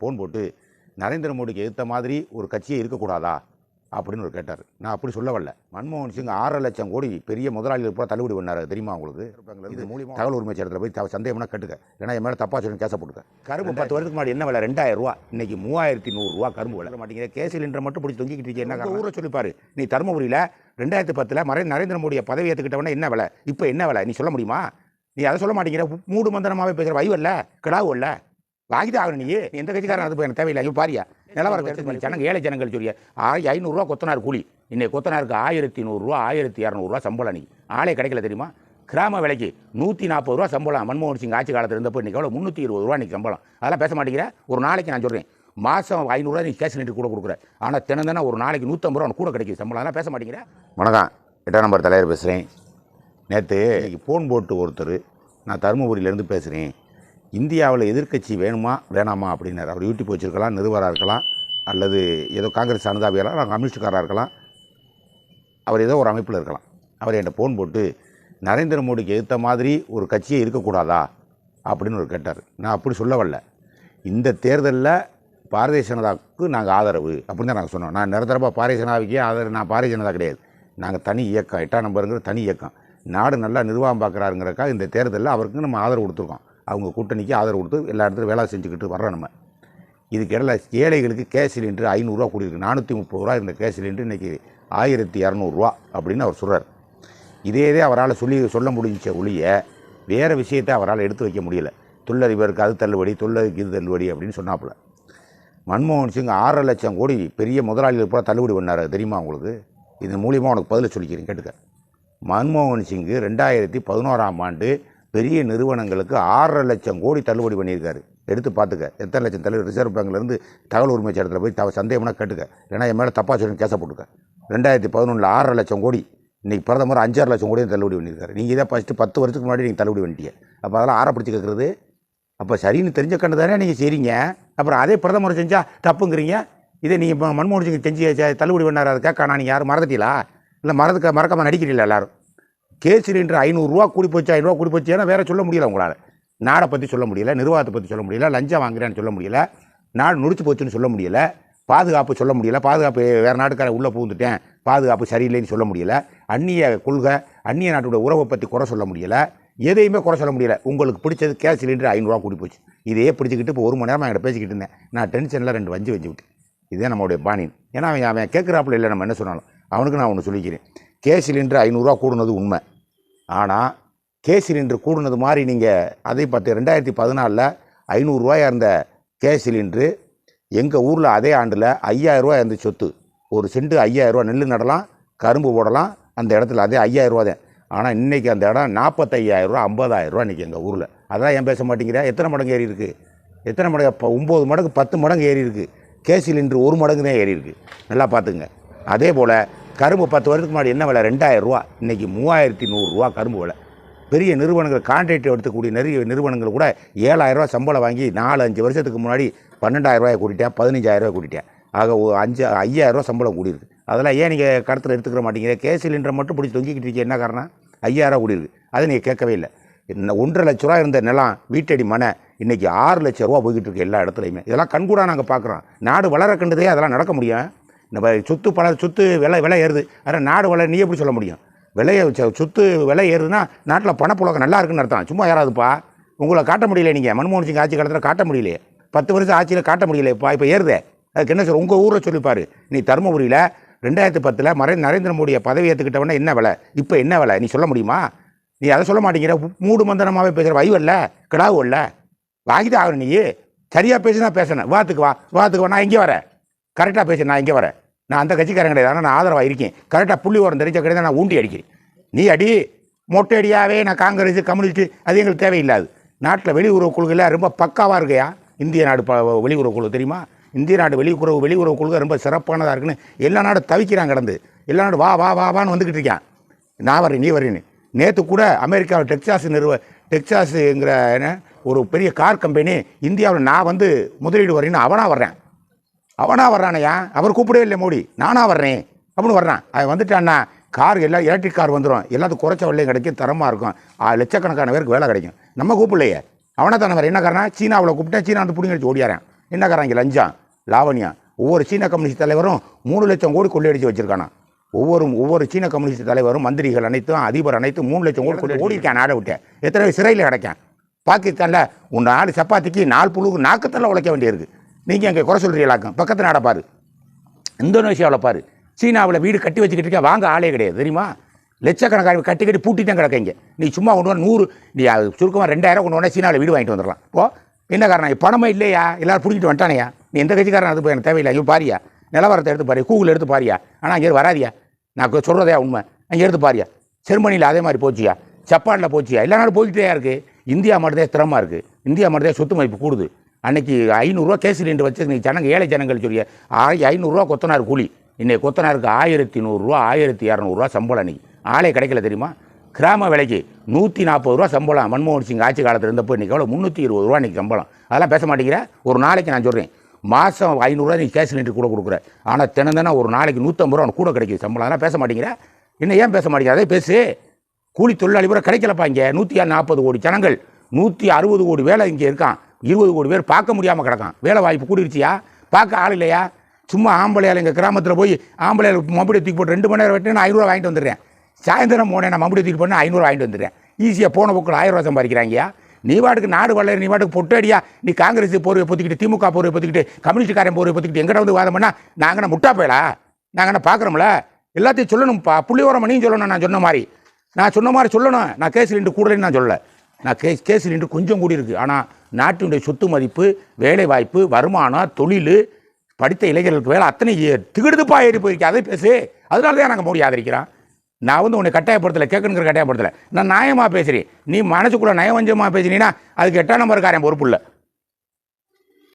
Phone போட்டு நரேந்திர மோடிக்கு எதிர்த்த மாதிரி ஒரு கட்சியே இருக்கக்கூடாதா? அப்படின்னு ஒரு கேட்டார். நான் அப்படி சொல்ல வரல. மன்மோகன் சிங் ஆறரை லட்சம் கோடி பெரிய முதலாளிகள் பூரா தள்ளுபடி பண்ணாரு. தெரியுமா உங்களுக்கு? இது மூலியமா தகவல் உரிமை சட்டத்தில் போய் சந்தேகம்னா கட்டுக்க. ஏன்னா என் மேலே தப்பா சொல்லி கேச போட்டுக்க. கரும்பு பத்து வருஷத்துக்கு முன்னாடி என்ன விலை? ரெண்டாயிரம் ரூபா. இன்னைக்கு மூவாயிரத்தி நூறுரூவா கரும்பு விலை. மாட்டேங்கிற கேஸ் சிலிண்டர் மட்டும் பிடிச்சி தொங்கிக்கிட்டு இருக்கீங்க. என்ன? ஊரை சொல்லிப்பாரு. நீ தருமபுரியில் ரெண்டாயிரத்தி பத்தில் மறை நரேந்திர மோடியை பதவி ஏற்றுக்கிட்டவன என்ன விலை? இப்போ என்ன விலை? நீ சொல்ல முடியுமா? நீ அதை சொல்ல மாட்டேங்கிற. மூடு மந்தனமாகவே பேசுகிற வைவல்ல கிடாவுல்ல வாங்கிட்டு ஆகணும் நீ. எந்த கட்சிக்காரன் அது எனக்கு தேவையில்லை. இங்கே பாரியா. நிலவரம் ஜனங்க ஏழை ஜனங்கள் சொல்லிய. ஆய் ஐநூறுரூவா கொத்தனார் கூலி. இன்னைக்கு கொத்தனாருக்கு ஆயிரத்தி நூறுரூவா ஆயிரத்தி இரநூறுவா சம்பளம் நீ. ஆளே கிடைக்கல தெரியுமா? கிராம விலைக்கு நூற்றி நாற்பது ரூபா சம்பளம் மன்மோகன் சிங் ஆட்சி காலத்தில் இருந்தப்போ இன்னைக்கு எவ்வளோ முந்நூற்றி இருபது ரூபா இன்னைக்கு சம்பளம். அதெல்லாம் பேச மாட்டேங்கிற? ஒரு நாளைக்கு நான் சொல்கிறேன் மாதம் ஐநூறுரூவா நீ கேஸ் லிட்டர் கூட கொடுக்குற. ஆனால் தினம் தினம் ஒரு நாளைக்கு நூற்றம்பது ரூபா கூட கிடைக்குது சம்பளம். அதெல்லாம் பேச மாட்டேங்கிற? வணக்கம். எட்டாம் நம்பர் தலைவர் பேசுகிறேன் நேற்று இன்னைக்கு ஃபோன் போட்டு ஒருத்தர். நான் தருமபுரியிலேருந்து பேசுகிறேன் இந்தியாவில் எதிர்க்கட்சி வேணுமா வேணாமா அப்படின்னார் அவர் யூடியூப் வச்சுருக்கலாம் நிருபராக இருக்கலாம் அல்லது ஏதோ காங்கிரஸ் அனுதாபியாரா இல்லை கம்யூனிஸ்டுக்காராக இருக்கலாம். அவர் ஏதோ ஒரு அமைப்பில் இருக்கலாம். அவர் என்கிட்ட ஃபோன் போட்டு நரேந்திர மோடிக்கு எதிர்த்த மாதிரி ஒரு கட்சியே இருக்கக்கூடாதா? அப்படின்னு ஒரு கேட்டார். நான் அப்படி சொல்ல வரல. இந்த தேர்தலில் பாரதிய ஜனதாவுக்கு நாங்கள் ஆதரவு அப்படின்னு தான் நாங்கள் சொன்னோம். நான் நிரந்தரமாக பாரதிய ஜனதாவுக்கே ஆதரவு? நான் பாரதிய ஜனதா கிடையாது. நாங்கள் தனி இயக்கம் எட்டாம் நம்பருங்கிற தனி இயக்கம். நாடு நல்லா நிர்வாகம் பார்க்குறாருங்கிறக்கா இந்த தேர்தலில் அவருக்கு நம்ம ஆதரவு கொடுத்துருக்கோம். அவங்க கூட்டணிக்கு ஆதரவு கொடுத்து எல்லா இடத்துலையும் வேலை செஞ்சுக்கிட்டு வர்றோம் நம்ம. இதுக்கு இடையில ஏழைகளுக்கு கேஸ் சிலிண்டர் ஐநூறுரூவா கூடியிருக்கு. நானூற்றி முப்பது ரூபா இருந்த கேஸ் சிலிண்டர் இன்றைக்கி ஆயிரத்தி இரநூறுவா அப்படின்னு அவர் சொல்கிறார் இதே இதே அவரால் சொல்லி சொல்ல முடிஞ்ச ஒழிய வேறு விஷயத்தை அவரால் எடுத்து வைக்க முடியல. தொழிலதிபருக்கு அது தள்ளுபடி தொழிலதிக்கு இது தள்ளுபடி அப்படின்னு சொன்னாப்புல. மன்மோகன் சிங் ஆறரை லட்சம் கோடி பெரிய முதலாளிகள் பூரா தள்ளுபடி பண்ணார். தெரியுமா உங்களுக்கு? இதன் மூலியமாக உனக்கு பதில் சொல்லிக்கிறேன் கேட்டுக்க. மன்மோகன் சிங்கு ரெண்டாயிரத்தி பதினோராம் ஆண்டு பெரிய நிறுவனங்களுக்கு ஆறரை லட்சம் கோடி தள்ளுபடி பண்ணியிருக்காரு. எடுத்து பார்த்துக்க. எத்தனை லட்சம் தள்ளுபடி? ரிசர்வ் பேங்க்லேருந்து தகவல் உரிமை சட்டத்தில் போய் த சந்தேகம்னா கேட்டுக்க. ஏன்னா என் மேலே தப்பாக சொல்லி கேச போட்டுக்க. ரெண்டாயிரத்தி பதினொன்றில் ஆறரை லட்சம் கோடி. இன்றைக்கி பிரதமர் அஞ்சாறு லட்சம் கோடி தள்ளுபடி பண்ணியிருக்காரு. நீங்கள் இதை ஃபஸ்ட்டு பத்து வருஷத்துக்கு முன்னாடி நீங்கள் தள்ளுபடி பண்ணிட்டீங்க. அப்போ அதெல்லாம் ஆற பிடிச்சி கேட்குறது அப்போ சரின்னு தெரிஞ்ச கண்டு தானே நீங்கள் செய்றீங்க. அப்புறம் அதே பிரதமர் செஞ்சால் தப்புங்கிறீங்க. இதை நீங்கள் இப்போ மன்மோகன் சிங் செஞ்சு தள்ளுபடி பண்ணார்? அதை கேட்க நீங்கள் யாரும் மறந்துட்டீங்களா? இல்லை மறந்துக்க மறக்காமல் நடிக்கிறீங்களா எல்லாரும்? கேஸ் சிலிண்டர் ஐநூறுரூவா கூடி போச்சு ஐநூறுரூவா கூடி போச்சு ஏன்னா வேறு சொல்ல முடியல உங்களால். நாடை பற்றி சொல்ல முடியல நிர்வாகத்தை பற்றி சொல்ல முடியல லஞ்சம் வாங்குறேன்னு சொல்ல முடியல நாடு நுழிச்சு போச்சுன்னு சொல்ல முடியல பாதுகாப்பு சொல்ல முடியல பாதுகாப்பு வேறு நாட்டுக்கார உள்ளே பூந்துட்டேன் பாதுகாப்பு சரியில்லைன்னு சொல்ல முடியல அந்நிய கொள்கை அந்நிய நாட்டோட உறவை பற்றி குறை சொல்ல முடியல எதையுமே குறை சொல்ல முடியல. உங்களுக்கு பிடிச்சது கேஸ் சிலிண்டர் ஐநூறுரூவா கூடி போச்சு. இதையே பிடிச்சிக்கிட்டு இப்போ ஒரு மணி நேரம் என்கிட்ட பேசிக்கிட்டு இருந்தேன். நான் டென்ஷனில் ரெண்டு வஞ்சி வச்சு விட்டேன். இதே நம்மளுடைய பாணின். ஏன்னா அவன் அவன் கேட்குறாப்புல இல்லை நம்ம என்ன சொன்னாலும். அவனுக்கு நான் ஒன்று சொல்லிக்கிறேன். கேஸ் சிலிண்டர் ஐநூறுரூவா கூடுனது உண்மை. ஆனால் கேஸ் சிலிண்டர் கூடுனது மாதிரி நீங்கள் அதை பார்த்து ரெண்டாயிரத்தி பதினாலில் ஐநூறுரூவாயாக இருந்த கேஸ் சிலிண்டரு எங்கள் ஊரில் அதே ஆண்டில் ஐயாயிரரூவா இருந்த சொத்து. ஒரு செண்டு ஐயாயிரரூவா நெல் நடலாம் கரும்பு போடலாம் அந்த இடத்துல அதே ஐயாயிரரூவா தான். ஆனால் இன்றைக்கி அந்த இடம் நாற்பத்தையாயிரரூவா ஐம்பதாயிரரூவா இன்றைக்கி எங்கள் ஊரில். அதான் ஏன் பேச மாட்டேங்கிறா எத்தனை மடங்கு ஏறி இருக்குது எத்தனை மடங்கு? இப்போ ஒம்பது மடங்கு பத்து மடங்கு ஏறி இருக்குது கேஸ் சிலிண்டர் ஒரு மடங்கு தான் ஏறி இருக்குது நல்லா பார்த்துங்க அதே போல் கரும்பு பத்து வருஷத்துக்கு முன்னாடி என்ன விலை? ரெண்டாயிரம் ரூபா. இன்றைக்கி மூவாயிரத்தி நூறுரூவா கரும்பு விலை. பெரிய நிறுவனங்கள் கான்ட்ராக்ட் எடுத்துக்கூடிய நிறைய நிறுவனங்கள் கூட ஏழாயிரரூவா சம்பளம் வாங்கி நாலு அஞ்சு வருஷத்துக்கு முன்னாடி பன்னெண்டாயிரரூவாயை கூட்டிட்டேன் பதினஞ்சாயிரம் ரூபாய் கூட்டிட்டேன். ஆக ஒரு அஞ்சு ஐயாயிரரூவா சம்பளம் கூடியிருக்கு. அதெல்லாம் ஏன் நீங்கள் கடத்தில் எடுத்துக்கிற மாட்டீங்க? கேஸ் சிலிண்டரை மட்டும் பிடிச்சி தொங்கிக்கிட்டு இருக்கீங்க என்ன காரணம்? ஐயாயிரரூவா கூடியிருக்கு. அதை நீங்கள் கேட்கவே இல்லை. இன்னும் ஒன்றரை லட்ச ரூபா இருந்த நிலம் வீட்டடி மனை இன்னைக்கு ஆறு லட்ச ரூபா போய்கிட்டு இருக்கு எல்லா இடத்துலையுமே. இதெல்லாம் கண்கூடாக நாங்கள் பார்க்குறோம் நாடு வளர கண்டதே அதெல்லாம் நடக்க முடியும். நம்ம சொத்து பல சொத்து விலை விலை ஏறுது. ஆனால் நாடு விலை நீ எப்படி சொல்ல முடியும்? விலையை சொ- சொத்து விலை ஏறுதுன்னா நாட்டில் பணப்புழக்கம் நல்லா இருக்குன்னு அர்த்தம். சும்மா ஏறாதுப்பா. உங்களை காட்ட முடியல நீங்கள் மன்மோகன் சிங் ஆட்சி காலத்தில் காட்ட முடியலையே. பத்து வருஷம் ஆட்சியில் காட்ட முடியலையேப்பா இப்போ ஏறுதே. அதுக்கு என்ன சார் உங்கள் ஊரில் சொல்லிப்பார். நீ தருமபுரியில் ரெண்டாயிரத்தி பத்தில் மறை நரேந்திர மோடியை பதவி ஏற்றுக்கிட்டவொடனே என்ன விலை? இப்போ என்ன விலை? நீ சொல்ல முடியுமா? நீ அதை சொல்ல மாட்டேங்கிற. மூடு மந்தனமாகவே பேசுகிற வைவல்ல கிடாவு இல்லை வாங்கிட்டு ஆகணும் நீ. சரியாக பேசினா பேசணும். வாத்துக்கு வா. வாத்துக்கு வா. நான் இங்கே வரேன். கரெக்டாக பேசு. நான் இங்கே வரேன். நான் அந்த கட்சிக்காரன் கிடையாது. ஆனால் நான் ஆதரவாக இருக்கேன் கரெக்டாக புள்ளி ஓரம் தெரிஞ்ச கிடையாது நான் ஊண்டி அடிக்கிறேன். நீ அடி மொட்டை அடியாவே நான் காங்கிரஸ் கம்யூனிஸ்ட் அது எங்களுக்கு தேவையில்லாது. நாட்டில் வெளியுறவு கொள்கையில் ரொம்ப பக்காவாக இருக்கையா? இந்திய நாடு ப வெளியுறவு கொள்கை தெரியுமா? இந்திய நாடு வெளியுறவு வெளியுறவு கொள்கை ரொம்ப சிறப்பானதாக இருக்குன்னு எல்லா நாடும் தவிக்கிறான் கிடந்து. எல்லா நாடும் வா வா வா வான்னு வந்துக்கிட்டு இருக்கான் நான் வரேன் நீ வரேன்னு நேற்று கூட அமெரிக்காவில் டெக்ஸாஸ் நிறுவ டெக்ஸாஸுங்கிற என்ன ஒரு பெரிய கார் கம்பெனி இந்தியாவில் நான் வந்து முதலீடு வரேன்னு அவனாக வர்றேன். அவனா வர்றானையா? அவர் கூப்பிடவே இல்லை மோடி. நானா வர்றேன். அப்படின்னு வர்றான். அவன் வந்துட்டான்னா கார் எல்லாம் எலக்ட்ரிக் கார் வந்துடும் எல்லாத்துக்கும் குறைச்ச விலையும் கிடைக்கும் தரமாக இருக்கும். லட்சக்கணக்கான பேருக்கு வேலை கிடைக்கும். நம்ம கூப்பிடலையே. அவனை தானே வேறு என்ன காரணம்? சீனாவில் கூப்பிட்டேன். சீனா வந்து பிடிங்கி அடிச்சு ஓடியாரன் இங்கே லஞ்சம் லாவணியா. ஒவ்வொரு சீன கம்யூனிஸ்ட் தலைவரும் மூணு லட்சம் கோடி கொள்ளையடிச்சு வச்சிருக்கானா ஒவ்வொரு ஒவ்வொரு சீன கம்யூனிஸ்ட் தலைவரும் மந்திரிகள் அனைத்தும் அதிபர் அனைத்தும் மூணு லட்சம் கோடி கொள்ளை ஓடிருக்கேன் நாடை விட்டேன் எத்தனை சிறையில் கிடைக்கேன். பாகிஸ்தானில் உன் நாலு சப்பாத்திக்கு நாலு புழுக்கு நாக்கத்தில் உழைக்க வேண்டியிருக்கு. நீங்கள் அங்கே குறை சொல்கிறீங்களாக்கும் பக்கத்து நாடை பாரு. இந்தோனேஷியாவில் பாரு. சீனாவில் வீடு கட்டி வச்சுக்கிட்டு இருக்கா வாங்க ஆளே கிடையாது. தெரியுமா? லட்சக்கணக்கான கட்டி கட்டி பூட்டிட்டு தான் கிடக்கீங்க நீ சும்மா கொண்டு வர நூறு நீ சுருக்கமாக ரெண்டாயிரம் கொண்டு வந்தால் சீனாவில் வீடு வாங்கிட்டு வந்துடலாம். இப்போ என்ன காரணம்? பணமே இல்லையா? எல்லாரும் பிடிக்கிட்டு வந்துட்டானையா நீ எந்த கட்சிக்காரன்? அது எனக்கு தேவையில்லை. ஐயோ பாரியா. நிலவரத்தை எடுத்து பாரு. கூகுள் எடுத்து பாரியா. ஆனால் அங்கே வராதியா? நான் சொல்கிறதையா உண்மை. அங்கே எடுத்து பாரியா. ஜெர்மனியில் அதே மாதிரி போச்சியா? ஜப்பானில் போச்சியா? எல்லா நாடும் போய்கிட்டே இருக்கு? இந்தியா மட்டும்தான் ஸ்திரமாக இருக்குது இந்தியா மட்டும்தான் சொத்து மதிப்பு கூடுது. அன்னைக்கு ஐநூறுரூவா கேஸ் சிலிண்டர் வச்சு ஜனங்க ஏழை ஜனங்கள் சொல்லிய. ஆய் ஐநூறுரூவா கொத்தனார் கூலி. இன்னைக்கு கொத்தனாருக்கு ஆயிரத்தி நூறுரூவா ஆயிரத்தி இரநூறுவா சம்பளம் அன்றைக்கி ஆளே கிடைக்கல தெரியுமா? கிராம விலைக்கு நூற்றி நாற்பது ரூபா சம்பளம். மன்மோகன் சிங் ஆட்சி காலத்தில் இருந்தப்போ இன்றைக்கி எவ்வளோ முந்நூற்றி இருபது ரூபா இன்றைக்கி சம்பளம். அதெல்லாம் பேச மாட்டேங்கிற? ஒரு நாளைக்கு நான் சொல்கிறேன் மாதம் ஐநூறுரூவா நீ கேஸ் சிலிண்டர் கூட கொடுக்குற. ஆனால் தினம் தினம் ஒரு நாளைக்கு நூற்றம்பது ரூபா கூட கிடைக்குது சம்பளம். அதெல்லாம் பேச மாட்டேங்கிற? இன்னும் ஏன் பேச மாட்டேங்கிற? அதே பேசு. கூலி தொழிலாளி கூட கிடைக்கலப்பா இங்கே. நூற்றி நாற்பது கோடி ஜனங்கள். நூற்றி அறுபது கோடி வேலை இங்கே இருக்கான். இருபது கோடி பேர் பார்க்க முடியாமல் கிடக்கான். வேலை வாய்ப்பு கூடிருச்சியா? பார்க்க ஆள் இல்லையா? சும்மா ஆம்பளையால் எங்கள் கிராமத்தில் போய் ஆம்பளையால் மம்படி தூக்கி போட்டு ரெண்டு மணி நேரம் வெட்டி நான் ஐநூறுரூவா வாங்கிட்டு வந்துடுறேன். சாயந்தரம் போனேன் நான் மம்படி தூக்கி போட்டு ஐநூறுரூவா வாங்கிட்டு வந்துடுறேன். ஈஸியாக போன போக்கில் ஆயிரம் ரூபா சம்பாதிக்கிறாங்கயா நீ வாட்டுக்கு நாடு வளர நீ வாட்டுக்கு பொட்டடியா? நீ காங்கிரஸ் போர்வை பொத்திக்கிட்டு திமுக போர்வை பொத்திக்கிட்டு கம்யூனிஸ்ட்காரன் போர்வை பொத்திக்கிட்டு எங்கிட்ட வந்து வாதம் பண்ணால் நாங்கள் என்ன முட்டா போயலா? நாங்கள் என்ன பார்க்குறோம்ல? எல்லாத்தையும் சொல்லணும்ப்பா புள்ளியோரம் நீயும் சொல்லணும் நான் சொன்ன மாதிரி. நான் சொன்ன மாதிரி சொல்லணும். நான் கேஸ் ரெண்டு கூடலன்னு நான் சொல்லலை. நான் கேஸ் கேஸ் ரெண்டு கொஞ்சம் கூடி இருக்குது ஆனால் நாட்டினுடைய சொத்து மதிப்பு வேலைவாய்ப்பு வருமானம் தொழில் படித்த இளைஞர்களுக்கு வேலை அத்தனை திகிடுதுப்பாக ஏறி போயிருக்கு. அதை பேசு. அதனால தான் நாங்கள் மோடி ஆதரிக்கிறோம். நான் வந்து உன்னை கட்டாயப்படுத்தலை கேட்கணுங்கிற கட்டாயப்படுத்தலை. நான் நியாயமாக பேசுகிறேன் நீ மனசுக்குள்ளே நயவஞ்சமாக பேசுனீன்னா அதுக்கு எட்டாம் நம்பர்காரன் பொறுப்பு இல்லை.